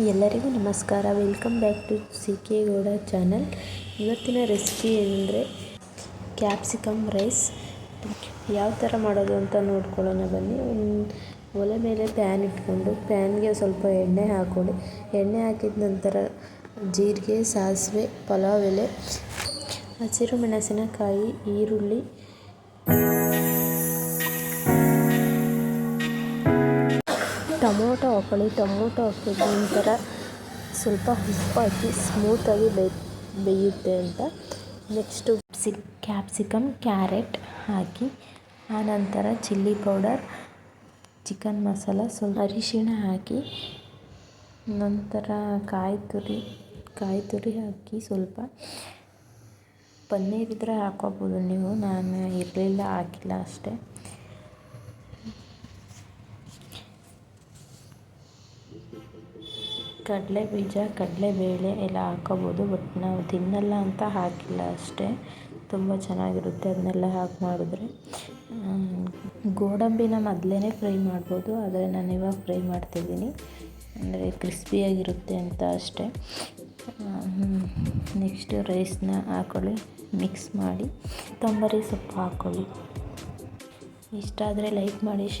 ಎಲ್ಲರಿಗೂ ನಮಸ್ಕಾರ. Welcome back to C K Gowda channel ಇವತ್ತಿನ ರೆಸಿಪಿ ಅಂದರೆ ಕ್ಯಾಪ್ಸಿಕಮ್ ರೈಸ್ ಯಾವ ಥರ ಮಾಡೋದು ಅಂತ ನೋಡ್ಕೊಳ್ಳೋಣ ಬನ್ನಿ. ಒಲೆ ಮೇಲೆ ಪ್ಯಾನ್ ಇಟ್ಕೊಂಡು ಪ್ಯಾನ್ಗೆ ಸ್ವಲ್ಪ ಎಣ್ಣೆ ಹಾಕ್ಕೊಳ್ಳಿ. ಎಣ್ಣೆ ಹಾಕಿದ ನಂತರ ಜೀರಿಗೆ, ಸಾಸಿವೆ, ಪಲಾವ್ ಎಲೆ, ಹಸಿರು ಮೆಣಸಿನಕಾಯಿ, ಈರುಳ್ಳಿ. ಟೊಮೊಟೊ ಹಾಕೊಳ್ಳಿ. ಟೊಮೊಟೊ ಹಾಕಿದ ಒಂಥರ ಸ್ವಲ್ಪ ಉಪ್ಪು ಹಾಕಿ ಸ್ಮೂತಾಗಿ ಬೇಯ್ ಬೇಯುತ್ತೆ ಅಂತ. ನೆಕ್ಸ್ಟು ಸಿ ಕ್ಯಾಪ್ಸಿಕಮ್ ಕ್ಯಾರೆಟ್ ಹಾಕಿ. ಆನಂತರ ಚಿಲ್ಲಿ ಪೌಡರ್ ಚಿಕನ್ ಮಸಾಲ ಸ್ವಲ್ಪ ಅರಿಶಿಣ ಹಾಕಿ. ನಂತರ ಕಾಯಿ ತುರಿ ಕಾಯಿ ತುರಿ ಹಾಕಿ ಸ್ವಲ್ಪ. ಪನ್ನೀರ್ ಇದ್ದರೆ ಹಾಕೋಬೋದು ನೀವು. ನಾನು ಇರಲಿಲ್ಲ, ಹಾಕಿಲ್ಲ ಅಷ್ಟೇ. ಕಡಲೆ ಬೀಜ ಕಡಲೆ ಬೇಳೆ ಎಲ್ಲ ಹಾಕ್ಕೋಬೋದು ಬಟ್ ನಾವು ತಿನ್ನಲ್ಲ ಅಂತ ಹಾಕಿಲ್ಲ ಅಷ್ಟೇ. ತುಂಬ ಚೆನ್ನಾಗಿರುತ್ತೆ ಅದನ್ನೆಲ್ಲ ಹಾಕಿ ಮಾಡಿದ್ರೆ. ಗೋಡಂಬಿನ ಮೊದಲೇ ಫ್ರೈ ಮಾಡ್ಬೋದು, ಆದರೆ ನಾನು ಇವಾಗ ಫ್ರೈ ಮಾಡ್ತಿದ್ದೀನಿ. ಅಂದರೆ ಕ್ರಿಸ್ಪಿಯಾಗಿರುತ್ತೆ ಅಂತ ಅಷ್ಟೇ. ನೆಕ್ಸ್ಟು ರೈಸ್ನ ಹಾಕ್ಕೊಳ್ಳಿ ಮಿಕ್ಸ್ ಮಾಡಿ. ಕೊತ್ತಂಬರಿ ಸೊಪ್ಪು ಹಾಕ್ಕೊಳ್ಳಿ ಇಷ್ಟ ಆದರೆ ಲೈಕ್ ಮಾಡಿ, ಶೇರ್